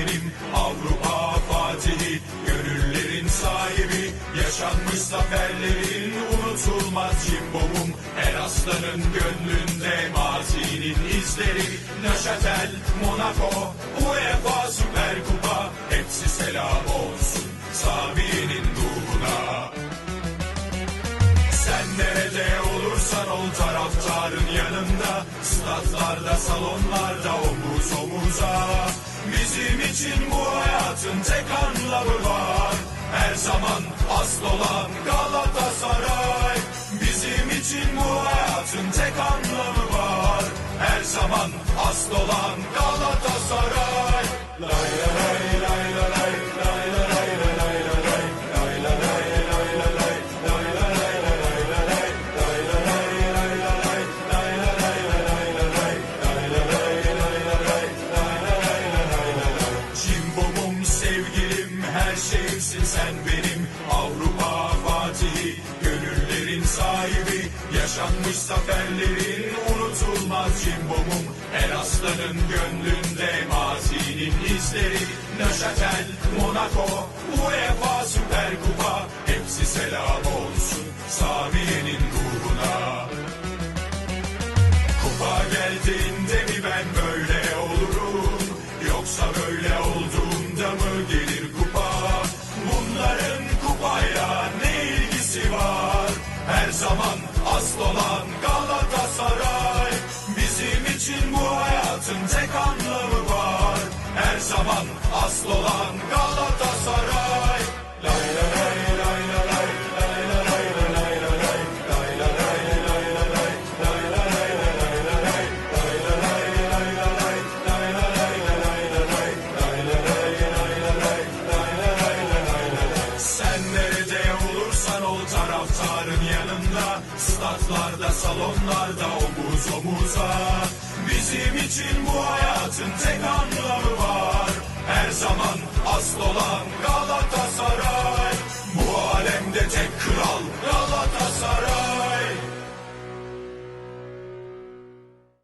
benim Avrupa fatihi Gönüllerin sahibi Yaşanmış zaferlerin unutulmaz cimbomum Her aslanın gönlünde mazinin izleri Neşetel, Monaco, UEFA ol taraftarın yanında Statlarda, salonlarda omuz omuza. Bizim için bu hayatın tek anlamı var. Her zaman asıl olan Galatasaray. Bizim için bu hayatın tek anlamı var. Her zaman asıl olan Galatasaray şeyimsin sen benim Avrupa Fatihi. Gönüllerin sahibi Yaşanmış zaferlerin unutulmaz cimbomum. Her aslanın gönlünde mazinin izleri. Nöşetel, Monaco, UEFA Süper taraftarın yanında Statlarda, salonlarda omuz omuza. Bizim için bu hayatın tek anlamı var. Her zaman asıl olan Galatasaray. Bu alemde tek kral